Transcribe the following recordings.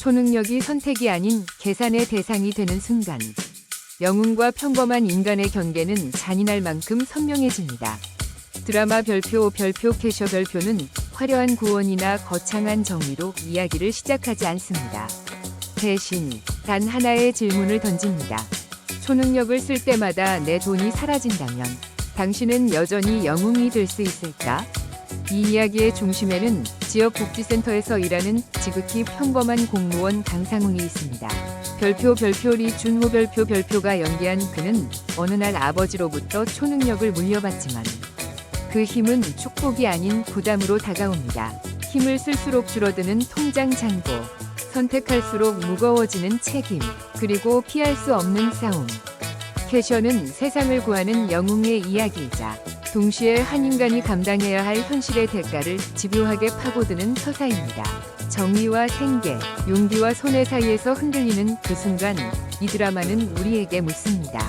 초능력이 선택이 아닌 계산의 대상이 되는 순간 영웅과 평범한 인간의 경계는 잔인할 만큼 선명해집니다. 드라마 별표 별표 캐셔 별표는 화려한 구원이나 거창한 정의로 이야기를 시작하지 않습니다. 대신 단 하나의 질문을 던집니다. 초능력을 쓸 때마다 내 돈이 사라진다면 당신은 여전히 영웅이 될 수 있을까? 이 이야기의 중심에는 지역 복지센터에서 일하는 지극히 평범한 공무원 강상웅이 있습니다. 별표 별표 리 준호 별표 별표가 연기한 그는 어느 날 아버지로부터 초능력을 물려받지만 그 힘은 축복이 아닌 부담으로 다가옵니다. 힘을 쓸수록 줄어드는 통장 잔고, 선택할수록 무거워지는 책임, 그리고 피할 수 없는 싸움. 캐셔는 세상을 구하는 영웅의 이야기이자 동시에 한 인간이 감당해야 할 현실의 대가를 집요하게 파고드는 서사입니다. 정의와 생계, 용기와 손해 사이에서 흔들리는 그 순간 이 드라마는 우리에게 묻습니다.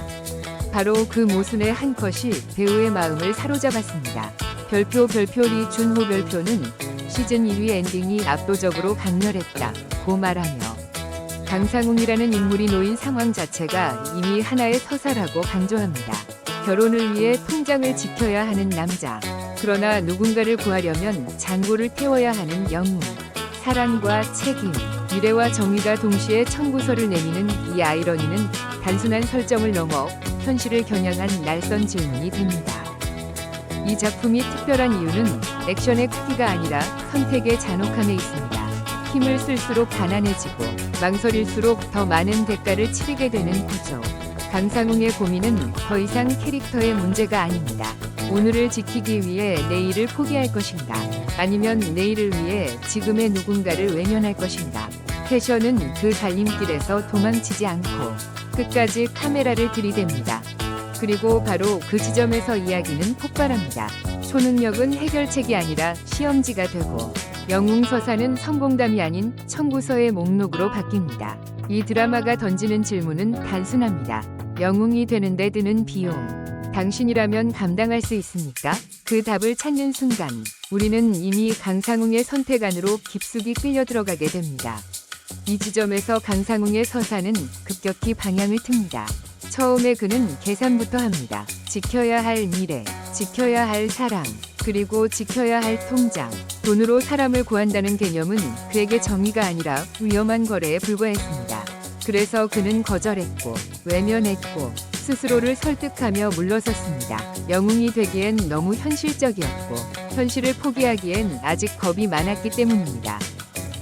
바로 그 모순의 한 컷이 배우의 마음을 사로잡았습니다. 별표 별표 리 준호 별표는 시즌 1위 엔딩이 압도적으로 강렬했다 고 말하며 강상웅이라는 인물이 놓인 상황 자체가 이미 하나의 서사라고 강조합니다. 결혼을 위해 통장을 지켜야 하는 남자. 그러나 누군가를 구하려면 잔고를 태워야 하는 영웅. 사랑과 책임, 미래와 정의가 동시에 청구서를 내미는 이 아이러니는 단순한 설정을 넘어 현실을 겨냥한 날선 질문이 됩니다. 이 작품이 특별한 이유는 액션의 크기가 아니라 선택의 잔혹함에 있습니다. 힘을 쓸수록 가난해지고 망설일수록 더 많은 대가를 치르게 되는 구조. 강상웅의 고민은 더 이상 캐릭터의 문제가 아닙니다. 오늘을 지키기 위해 내일을 포기할 것인가? 아니면 내일을 위해 지금의 누군가를 외면할 것인가? 패션은 그 갈림길에서 도망치지 않고 끝까지 카메라를 들이댑니다. 그리고 바로 그 지점에서 이야기는 폭발합니다. 초능력은 해결책이 아니라 시험지가 되고 영웅 서사는 성공담이 아닌 청구서의 목록으로 바뀝니다. 이 드라마가 던지는 질문은 단순합니다. 영웅이 되는데 드는 비용. 당신이라면 감당할 수 있습니까? 그 답을 찾는 순간 우리는 이미 강상웅의 선택 안으로 깊숙이 끌려 들어가게 됩니다. 이 지점에서 강상웅의 서사는 급격히 방향을 틉니다. 처음에 그는 계산부터 합니다. 지켜야 할 미래, 지켜야 할 사랑, 그리고 지켜야 할 통장. 돈으로 사람을 구한다는 개념은 그에게 정의가 아니라 위험한 거래에 불과했습니다. 그래서 그는 거절했고, 외면했고, 스스로를 설득하며 물러섰습니다. 영웅이 되기엔 너무 현실적이었고, 현실을 포기하기엔 아직 겁이 많았기 때문입니다.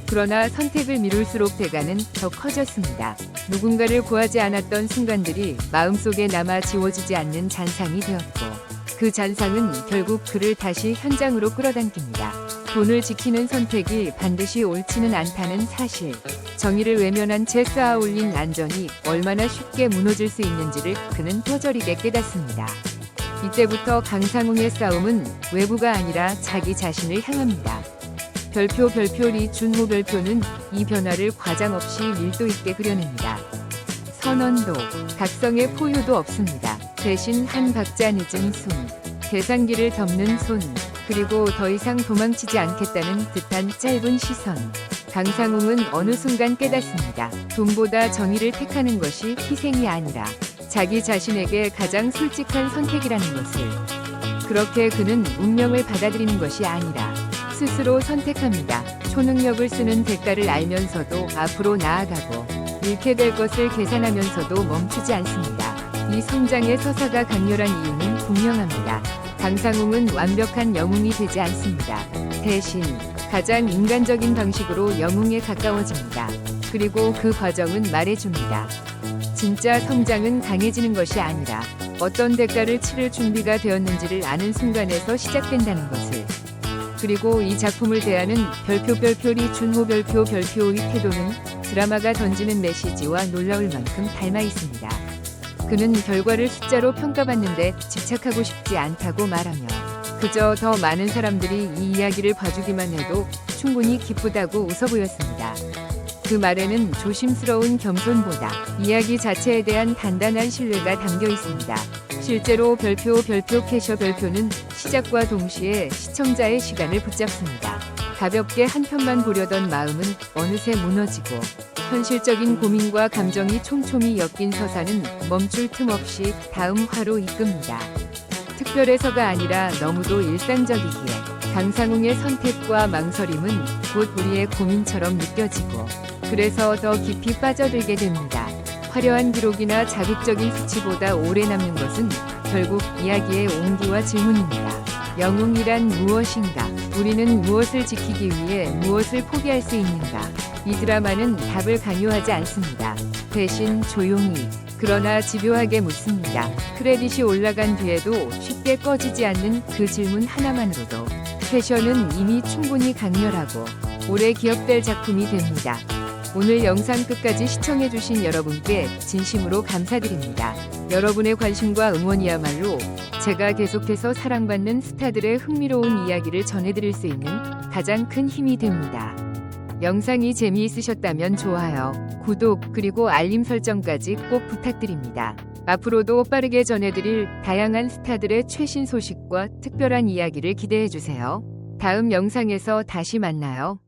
그러나 선택을 미룰수록 대가는 더 커졌습니다. 누군가를 구하지 않았던 순간들이 마음속에 남아 지워지지 않는 잔상이 되었고, 그 잔상은 결국 그를 다시 현장으로 끌어당깁니다. 돈을 지키는 선택이 반드시 옳지는 않다는 사실. 정의를 외면한 채 쌓아 올린 안전이 얼마나 쉽게 무너질 수 있는지를 그는 터저리게 깨닫습니다. 이때부터 강상웅의 싸움은 외부가 아니라 자기 자신을 향합니다. 별표 별표 리 준호 별표는 이 변화를 과장 없이 밀도 있게 그려냅니다. 선언도, 각성의 포효도 없습니다. 대신 한 박자 늦은 숨, 계산기를 덮는 손, 그리고 더 이상 도망치지 않겠다는 듯한 짧은 시선. 강상웅은 어느 순간 깨닫습니다. 돈보다 정의를 택하는 것이 희생이 아니라 자기 자신에게 가장 솔직한 선택이라는 것을. 그렇게 그는 운명을 받아들이는 것이 아니라 스스로 선택합니다. 초능력을 쓰는 대가를 알면서도 앞으로 나아가고 잃게 될 것을 계산하면서도 멈추지 않습니다. 이 성장의 서사가 강렬한 이유는 분명합니다. 강상웅은 완벽한 영웅이 되지 않습니다. 대신 가장 인간적인 방식으로 영웅에 가까워집니다. 그리고 그 과정은 말해줍니다. 진짜 성장은 강해지는 것이 아니라 어떤 대가를 치를 준비가 되었는지를 아는 순간에서 시작된다는 것을. 그리고 이 작품을 대하는 별표 별표리 준호 별표 별표의 태도는 드라마가 던지는 메시지와 놀라울 만큼 닮아 있습니다. 그는 결과를 숫자로 평가받는데 집착하고 싶지 않다고 말하며 그저 더 많은 사람들이 이 이야기를 봐주기만 해도 충분히 기쁘다고 웃어 보였습니다. 그 말에는 조심스러운 겸손보다 이야기 자체에 대한 단단한 신뢰가 담겨 있습니다. 실제로 별표 별표 캐셔 별표는 시작과 동시에 시청자의 시간을 붙잡습니다. 가볍게 한 편만 보려던 마음은 어느새 무너지고 현실적인 고민과 감정이 촘촘히 엮인 서사는 멈출 틈 없이 다음 화로 이끕니다. 특별해서가 아니라 너무도 일상적이기에 강상웅의 선택과 망설임은 곧 우리의 고민처럼 느껴지고 그래서 더 깊이 빠져들게 됩니다. 화려한 기록이나 자극적인 수치보다 오래 남는 것은 결국 이야기의 온기와 질문입니다. 영웅이란 무엇인가? 우리는 무엇을 지키기 위해 무엇을 포기할 수 있는가? 이 드라마는 답을 강요하지 않습니다. 대신 조용히 그러나 집요하게 묻습니다. 크레딧이 올라간 뒤에도 쉽게 꺼지지 않는 그 질문 하나만으로도 패션은 이미 충분히 강렬하고 오래 기억될 작품이 됩니다. 오늘 영상 끝까지 시청해주신 여러분께 진심으로 감사드립니다. 여러분의 관심과 응원이야말로 제가 계속해서 사랑받는 스타들의 흥미로운 이야기를 전해드릴 수 있는 가장 큰 힘이 됩니다. 영상이 재미있으셨다면 좋아요, 구독, 그리고 알림 설정까지 꼭 부탁드립니다. 앞으로도 빠르게 전해드릴 다양한 스타들의 최신 소식과 특별한 이야기를 기대해주세요. 다음 영상에서 다시 만나요.